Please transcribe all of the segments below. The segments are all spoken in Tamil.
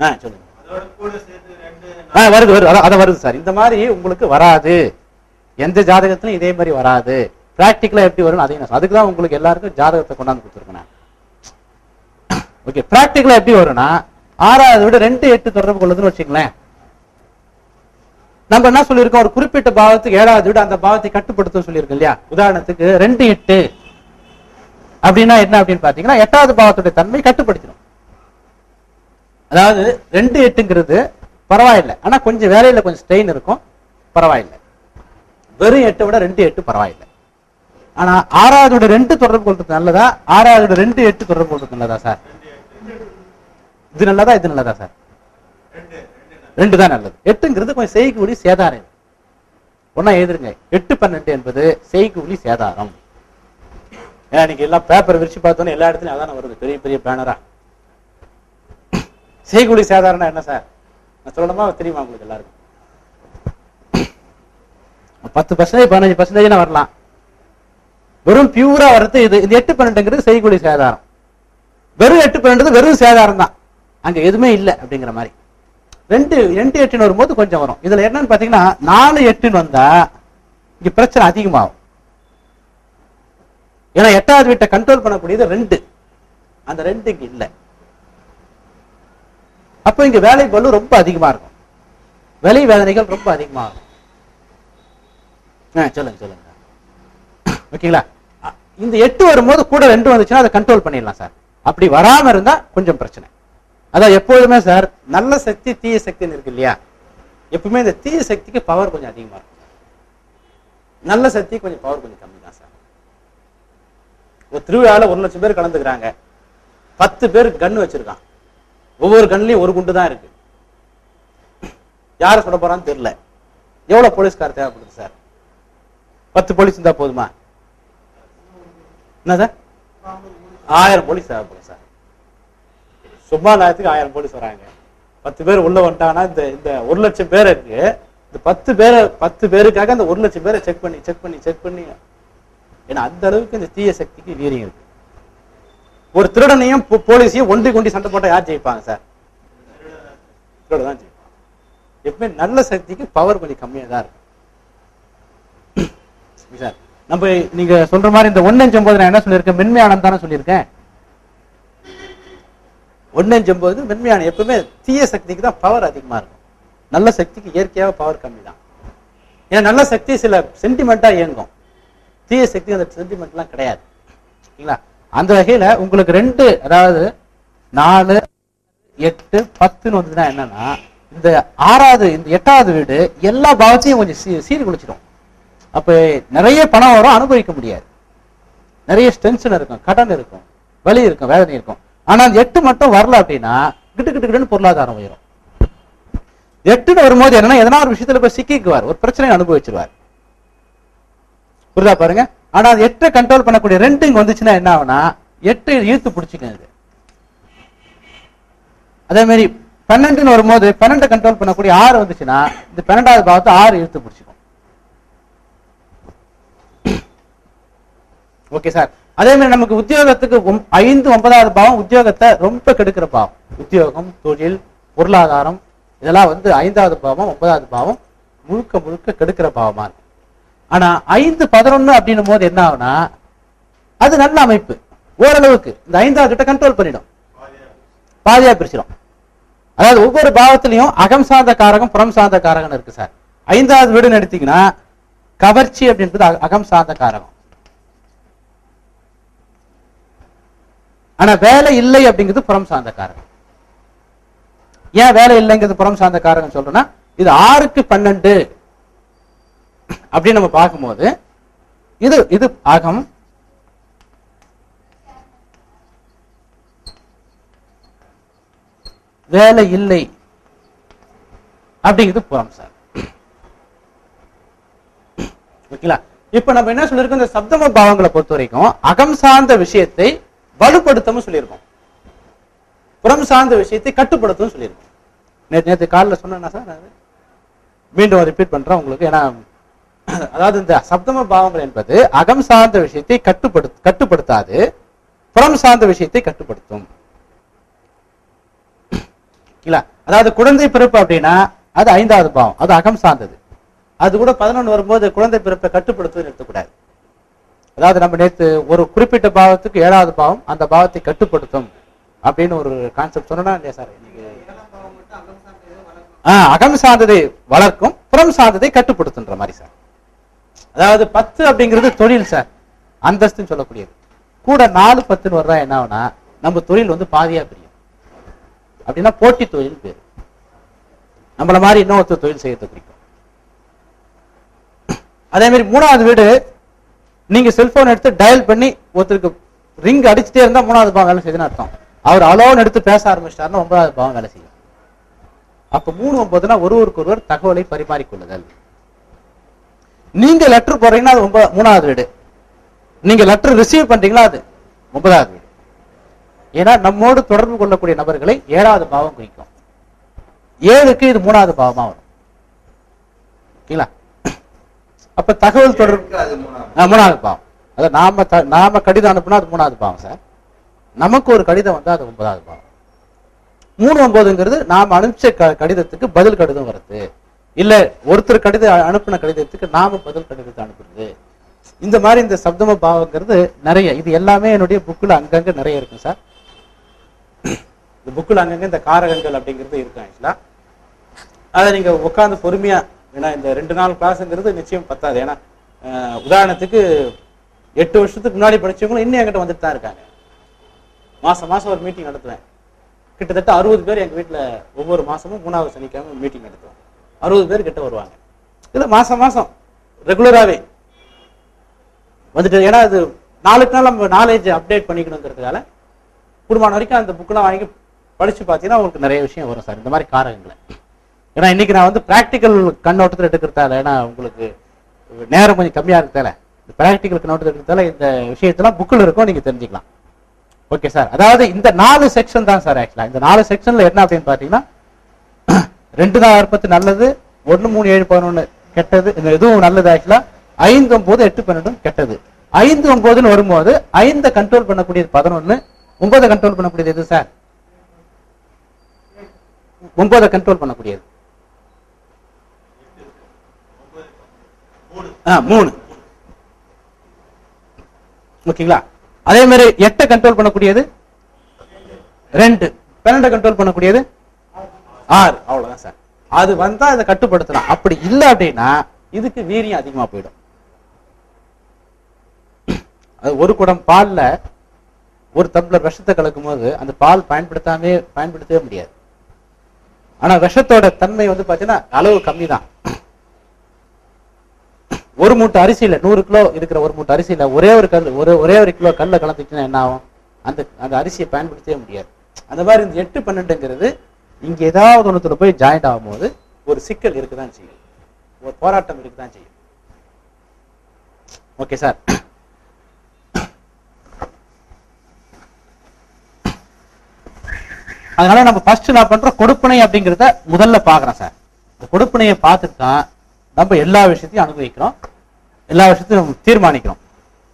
ஆ சொல்லுங்க. ஆ வருது வருது. அதான் அதான் வருது சார். இந்த மாதிரி உங்களுக்கு வராது. எந்த ஜாதகத்திலும் இதே மாதிரி வராது. பிராக்டிக்கலா எப்படி வரும் அதையும் அதுக்கு தான் உங்களுக்கு எல்லாருக்கும் ஜாதகத்தை கொண்டாந்து கொடுத்துருக்கேன் ஓகே பிராக்டிக்கலா எப்படி வரும்னா ஆறாவது விட ரெண்டு எட்டு தொடர்பு கொள்ளுதுன்னு வச்சுங்களேன் நம்ம என்ன சொல்லியிருக்கோம்? ஒரு குறிப்பிட்ட பாவத்துக்கு ஏழாவது விட அந்த பாவத்தை கட்டுப்படுத்தும் சொல்லியிருக்கோம் இல்லையா? உதாரணத்துக்கு ரெண்டு எட்டு. அப்படின்னா என்ன அப்படின்னு பாத்தீங்கன்னா எட்டாவது பாவத்துடைய தன்மை கட்டுப்படுத்திடும். அதாவது ரெண்டு எட்டுங்கிறது பரவாயில்லை. ஆனா கொஞ்சம் வேலையில கொஞ்சம் ஸ்ட்ரெயின் இருக்கும். பரவாயில்லை. வெறும் எட்டை விட ரெண்டு எட்டு பரவாயில்லை. ஆனா ஆறாவதோட ரெண்டு தொடர்பு கொள்றது நல்லதா? ஆறாவதோட ரெண்டு எட்டு தொடர்பு கொள்றது நல்லதா சார்? இது நல்லதா இது நல்லதா சார்? ரெண்டு தான் நல்லது. எட்டுங்கிறது கொஞ்சம் செய்கூலி சேதாரம். ஒன்னா எழுதுருங்க. எட்டு பன்னெண்டு என்பது செய்கூலி சேதாரம். ஏன்னா இன்னைக்கு எல்லாம் பேப்பர் விரிச்சு பார்த்தோன்னே எல்லா இடத்துலயும் அதான வருது. பெரிய பெரிய பேனரா செய்யக்கூடிய சாதாரண என்ன சார்? நான் சொல்லணுமா? தெரியுமா உங்களுக்கு எல்லாருக்கும்? பத்து பர்சன்டேஜ் பதினஞ்சு பர்சன்டேஜ் வரலாம். வெறும் பியூரா வர்றது இது. இது எட்டு பன்னெண்டுங்கிறது செய்யக்கூடிய சேதாரம் வெறும் எட்டு பன்னெண்டு வெறும் சேதாரம் தான். அங்க எதுவுமே இல்லை அப்படிங்கிற மாதிரி. ரெண்டு ரெண்டு எட்டுன்னு வரும்போது கொஞ்சம் வரும். இதுல என்னன்னு பாத்தீங்கன்னா நாலு எட்டுன்னு வந்தா இங்க பிரச்சனை அதிகமாகும். ஏன்னா எட்டாவது வீட்டை கண்ட்ரோல் பண்ணக்கூடியது ரெண்டு. அந்த ரெண்டு இங்க இல்லை. அப்போ இங்க வேலை பளு ரொம்ப அதிகமா இருக்கும். விலை வேதனைகள் ரொம்ப அதிகமா இருக்கும். ஆ, சொல்லுங்க சொல்லுங்க. ஓகேங்களா? இந்த எட்டு வரும்போது கூட ரெண்டு வந்துச்சுன்னா அதை கண்ட்ரோல் பண்ணிடலாம் சார். அப்படி வராம இருந்தா கொஞ்சம் பிரச்சனை. அதான் எப்பொழுதுமே சார் நல்ல சக்தி தீய சக்தின்னு இருக்கு இல்லையா? எப்பவுமே இந்த தீய சக்திக்கு பவர் கொஞ்சம் அதிகமா இருக்கும் நல்ல சக்தி கொஞ்சம் பவர் கொஞ்சம் கம்மி தான் சார். ஒரு திருவிழாவில் ஒரு லட்சம் பேர் கலந்துக்கிறாங்க. பத்து பேர் கன்று வச்சிருக்கான். ஒவ்வொரு கண்ணிலையும் ஒரு குண்டு தான் இருக்கு. யாரை சுட போறான்னு தெரியல. எவ்வளவு போலீஸ்கார் தேவைப்படுது சார்? பத்து போலீஸ் இருந்தா போதுமா? என்ன சார் ஆயிரம் போலீஸ் தேவைப்படும் சார். சும்மா நேரத்துக்கு ஆயிரம் போலீஸ் வராங்க. பத்து பேர் உள்ள வந்துட்டாங்கன்னா இந்த இந்த ஒரு லட்சம் பேருக்கு இந்த பத்து பேரை பத்து பேருக்காக அந்த ஒரு லட்சம் பேரை செக் பண்ணி செக் பண்ணி செக் பண்ணி. ஏன்னா அந்த அளவுக்கு இந்த தீய சக்திக்கு வீரியம் இருக்கு. ஒரு திருடனையும் போலீஸையும் ஒன்றி கொண்டி சண்டை போட்டால் யார் ஜெயிப்பாங்க சார்? திருடன் தான் ஜெயிப்பாங்க. எப்பவுமே நல்ல சக்திக்கு பவர் கொஞ்சம் கம்மியாக தான் இருக்கும். சார் நம்ம நீங்க சொல்ற மாதிரி இந்த ஒன்னஞ்சொன்பது நான் என்ன சொல்லியிருக்கேன்? மென்மையானம் தானே சொல்லியிருக்கேன். ஒன்னஞ்சொன்பது மென்மையான எப்பவுமே தீய சக்திக்கு தான் பவர் அதிகமா இருக்கும். நல்ல சக்திக்கு இயற்கையாக பவர் கம்மி தான். ஏன்னா நல்ல சக்தி சில சென்டிமெண்ட்டாக இயங்கும். தீய சக்தி அந்த சென்டிமெண்ட்லாம் கிடையாது. சரிங்களா? அந்த வகையில உங்களுக்கு ரெண்டு அதாவது நாலு எட்டு பத்துன்னு வந்ததுன்னா என்னன்னா இந்த ஆறாவது இந்த எட்டாவது வீடு எல்லா பாவத்தையும் கொஞ்சம் சீ சீர்குலைச்சிடும். அப்ப நிறைய பணம் வரும் அனுபவிக்க முடியாது. நிறைய டென்ஷன் இருக்கும் கடன் இருக்கும் வலி இருக்கும் வேதனை இருக்கும். ஆனா அந்த எட்டு மட்டும் வரல அப்படின்னா கிட்டு கிட்டு கிட்டுன்னு பொருளாதாரம் உயரும். எட்டுன்னு வரும்போது என்னன்னா எதனா ஒரு விஷயத்துல போய் சிக்கிக்குவார் ஒரு பிரச்சனையை அனுபவிச்சிருவார். புரிதா பாருங்க? ஆனா அது எட்டை கண்ட்ரோல் பண்ணக்கூடிய ரெண்டு இங்க வந்துச்சுன்னா என்ன ஆகும்னா எட்டு இழுத்து பிடிச்சிக்கிறது அதே. மாதிரி பன்னெண்டுன்னு வரும்போது பன்னெண்டை கண்ட்ரோல் பண்ணக்கூடிய ஆறு வந்துச்சுன்னா இந்த பன்னெண்டாவது பாவத்தை ஆறு இழுத்து பிடிச்சிக்கும். ஓகே சார் அதே மாதிரி நமக்கு உத்தியோகத்துக்கு ஐந்து ஒன்பதாவது பாவம் உத்தியோகத்தை ரொம்ப கெடுக்கிற பாவம் உத்தியோகம் தொழில் பொருளாதாரம் இதெல்லாம் வந்து ஐந்தாவது பாவம் ஒன்பதாவது பாவம் முழுக்க முழுக்க கெடுக்கிற பாவமா இருக்கு. ஆனா ஐந்து பதினொன்னு அப்படின்னும் போது என்ன ஆகுனா அது நல்ல அமைப்பு. ஓரளவுக்கு. இந்த ஐந்தாவது கிட்ட கண்ட்ரோல் பண்ணிடும். பாதியா பிரிச்சிடும் அதாவது ஒவ்வொரு பாவத்திலையும் அகம் சார்ந்த காரகம் புறம் சார்ந்த காரகம் இருக்கு சார். ஐந்தாவது வீடுன்னு எடுத்தீங்கன்னா கவர்ச்சி அப்படின்றது அகம் சார்ந்த காரகம். ஆனா வேலை இல்லை அப்படிங்கிறது புறம் சார்ந்த காரகம். ஏன் வேலை இல்லைங்கிறது புறம் சார்ந்த காரகம் சொல்றேன்னா இது ஆறுக்கு பன்னெண்டு. அப்படின்னு நம்ம பார்க்கும்போது இது இது அகம் வேலை இல்லை. அப்படிங்கிறது புறம் சார். ஓகேங்களா? இப்ப நம்ம என்ன சொல்லியிருக்கோம்? இந்த சப்தம பாவங்களை பொறுத்த வரைக்கும் அகம் சார்ந்த விஷயத்தை வலுப்படுத்தவும் சொல்லியிருக்கோம். புறம் சார்ந்த விஷயத்தை கட்டுப்படுத்தவும் சொல்லியிருக்கோம். நேற்று நேற்று காலில் சொன்னா சார் மீண்டும் ரிப்பீட் பண்றேன் உங்களுக்கு. ஏன்னா அதாவது இந்த சப்தம பாவங்கள் என்பது அகம் சார்ந்த விஷயத்தை கட்டுப்படு கட்டுப்படுத்தாது புறம் சார்ந்த விஷயத்தை கட்டுப்படுத்தும். இல்ல அதாவது குழந்தை பிறப்பு அப்படின்னா அது ஐந்தாவது பாவம் அது அகம் சார்ந்தது. அது கூட பதினொன்று வரும்போது குழந்தை பிறப்பை கட்டுப்படுத்துவது எடுத்துக்கூடாது. அதாவது நம்ம நேத்து ஒரு குறிப்பிட்ட பாவத்துக்கு ஏழாவது பாவம் அந்த பாவத்தை கட்டுப்படுத்தும் அப்படின்னு ஒரு கான்செப்ட் சொன்னா இல்லையா சார்? அகம் அகம் சார்ந்ததை வளர்க்கும் புறம் சார்ந்ததை கட்டுப்படுத்துன்ற மாதிரி சார். அதாவது பத்து அப்படிங்கிறது தொழில் சார் அந்தஸ்துன்னு சொல்லக்கூடியது. கூட நாலு பத்துன்னு வர்றா என்ன ஆகுனா நம்ம தொழில் வந்து பாதியா பிரியும். அப்படின்னா போட்டி தொழில் பேர் நம்மள மாதிரி இன்னொருத்தர் தொழில் செய்யறது குறிக்கும். அதே மாதிரி மூணாவது வீடு நீங்க செல்போன் எடுத்து டயல் பண்ணி ஒருத்தருக்கு ரிங் அடிச்சுட்டே இருந்தா மூணாவது பாவம் வேலை செய்யுதுன்னு அர்த்தம். அவர் அலோன் எடுத்து பேச ஆரம்பிச்சிட்டாருன்னா ஒன்பதாவது பாவம் வேலை செய்யும். அப்ப மூணு ஒன்பதுனா ஒருவருக்கு ஒருவர் தகவலை பரிமாறிக்கொள்ளுதல். நீங்க லெட்டர் போடுறீங்கன்னா அது ஒன்பது மூணாவது வீடு. நீங்க லெட்டர் ரிசீவ் பண்றீங்களா அது ஒன்பதாவது வீடு. ஏன்னா நம்மோடு தொடர்பு கொள்ளக்கூடிய நபர்களை ஏழாவது பாவம் குறிக்கும். ஏழுக்கு இது மூணாவது பாவமா வரும். ஓகேங்களா அப்ப தகவல் தொடர்பு மூணாவது பாவம். அதாவது நாம நாம கடிதம் அனுப்புனா அது மூணாவது பாவம் சார். நமக்கு ஒரு கடிதம் வந்தா அது ஒன்பதாவது பாவம். மூணு ஒன்பதுங்கிறது நாம அனுப்பிச்ச கடிதத்துக்கு பதில் கடிதம் வருது. இல்ல ஒருத்தர் கடிதம் அனுப்பின கடிதத்துக்கு நாம பதில் கடிதத்தை அனுப்புறது. இந்த மாதிரி இந்த சப்தம பாவங்கிறது நிறைய இது எல்லாமே என்னுடைய புக்கில் அங்கங்க நிறைய இருக்கும் சார். இந்த புக்கில் அங்கங்க இந்த காரகங்கள் அப்படிங்கிறது இருக்கும் ஆக்சுவலா. அதை நீங்க உட்காந்து பொறுமையா ஏன்னா இந்த ரெண்டு நாள் கிளாஸுங்கிறது நிச்சயம் பத்தாது. ஏன்னா உதாரணத்துக்கு எட்டு வருஷத்துக்கு முன்னாடி படிச்சவங்களும் இன்னும் என்கிட்ட வந்துட்டு தான் இருக்காங்க. மாசம் மாசம் ஒரு மீட்டிங் நடத்துவேன். கிட்டத்தட்ட அறுபது பேர் எங்கள் வீட்டில் ஒவ்வொரு மாசமும் மூணாவது சனிக்கிழமை மீட்டிங் நடத்துவேன் அறுபது பேர் கிட்ட வருவாங்க. இல்ல மாசம் மாசம். ரெகுலராகவே வந்துட்டு ஏன்னா அது நாளுக்கு நாள் நம்ம நாலேஜ் அப்டேட் பண்ணிக்கணுங்கிறதுக்கால குடும்பம் வரைக்கும் அந்த புக்கெலாம் வாங்கி படிச்சு பார்த்தீங்கன்னா உங்களுக்கு நிறைய விஷயம் வரும் சார் இந்த மாதிரி காரகங்களை ஏன்னா இன்னைக்கு நான் வந்து பிராக்டிக்கல் கண்ணோட்டத்தில் எடுக்கிறதால ஏன்னா உங்களுக்கு நேரம் கொஞ்சம் கம்மியா இருக்கிறதால ப்ராக்டிக்கல் கண்ணோட்டத்தில் இருக்கிறதால இந்த விஷயத்தெல்லாம் புக்கில் இருக்கும் நீங்க தெரிஞ்சுக்கலாம். ஓகே சார் அதாவது இந்த நாலு செக்ஷன் தான் சார் ஆக்சுவலாக இந்த நாலு செக்ஷன்ல என்ன அப்படின்னு பாத்தீங்கன்னா ரெண்டு நாள் அற்பத்து நல்லது ஒன்று மூணு ஏழு பதினொன்று கெட்டது இந்த இதுவும் நல்லது ஆக்சுவலா ஐந்து ஒன்பது எட்டு பன்னெண்டும் கெட்டது. ஐந்து ஒன்பதுன்னு வரும்போது ஐந்தை கண்ட்ரோல் பண்ணக்கூடியது பதினொன்று ஒன்பதை கண்ட்ரோல் பண்ணக்கூடியது எது சார் ஒன்பதை கண்ட்ரோல் பண்ணக்கூடியது. ஆ மூணு. ஓகேங்களா? அதே மாதிரி எட்டை கண்ட்ரோல் பண்ணக்கூடியது ரெண்டு. பன்னெண்டை கண்ட்ரோல் பண்ணக்கூடியது ஆறு. அவ்வளவுதான் சார். அது வந்தா இதை கட்டுப்படுத்தலாம். அப்படி இல்லை அப்படின்னா இதுக்கு வீரியம் அதிகமா போயிடும். அது ஒரு குடம் பால்ல ஒரு டம்ளர் விஷத்தை கலக்கும் போது அந்த பால் பயன்படுத்தாமே பயன்படுத்தவே முடியாது. ஆனா விஷத்தோட தன்மை வந்து பாத்தீங்கன்னா அளவு கம்மி தான் ஒரு மூட்டை அரிசியில நூறு கிலோ இருக்கிற ஒரு மூட்டை அரிசியில ஒரே ஒரு கல் ஒரு ஒரே ஒரு கிலோ கல்ல கலந்துச்சுன்னா என்ன ஆகும்? அந்த அந்த அரிசியை பயன்படுத்தவே முடியாது. அந்த மாதிரி இந்த எட்டு பன்னெண்டுங்கிறது இங்க ஏதாவது ஒண்ணுத்துல போய் ஜாயிண்ட் ஆகும்போது ஒரு சிக்கல் இருக்குதான் செய்யும். ஒரு போராட்டம் இருக்குதான் செய்யும். ஓகே சார் அதனால நம்ம ஃபர்ஸ்ட் நான் பண்ற கொடுப்பனை அப்படிங்கிறத முதல்ல பாக்குறேன் சார் இந்த கொடுப்பனையை பார்த்துட்டு தான் நம்ம எல்லா விஷயத்தையும் அனுபவிக்கிறோம். எல்லா விஷயத்தையும் நம்ம தீர்மானிக்கிறோம்.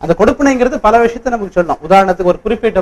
அந்த கொடுப்பனைங்கிறது பல விஷயத்தை நமக்கு சொல்லணும் உதாரணத்துக்கு ஒரு குறிப்பிட்ட